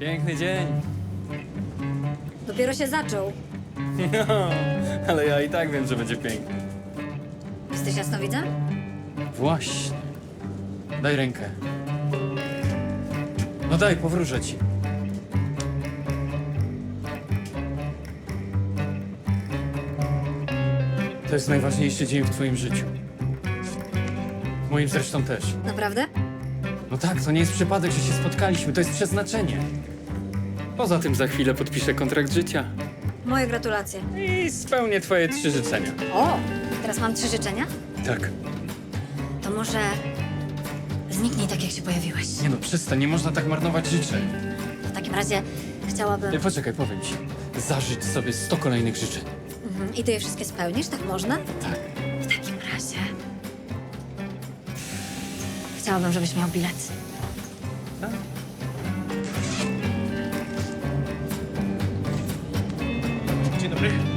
Piękny dzień. Dopiero się zaczął. No, ale ja i tak wiem, że będzie piękny. Jesteś jasnowidzem? Właśnie. Daj rękę. No daj, powróżę ci. To jest najważniejszy dzień w twoim życiu. Moim zresztą też. Naprawdę? No tak, to nie jest przypadek, że się spotkaliśmy, to jest przeznaczenie. Poza tym za chwilę podpiszę kontrakt życia Moje gratulacje. i spełnię twoje trzy życzenia. O! Teraz mam trzy życzenia? Tak. To może zniknij tak, jak się pojawiłeś. Nie no, przestań, nie można tak marnować życzeń. W takim razie chciałabym... Nie, poczekaj, powiem ci. Zażyć sobie 100 kolejnych życzeń. Mhm. I ty je wszystkie spełnisz? Tak można? Tak. Chciałabym, żebyś miał bilet. Dzień dobry.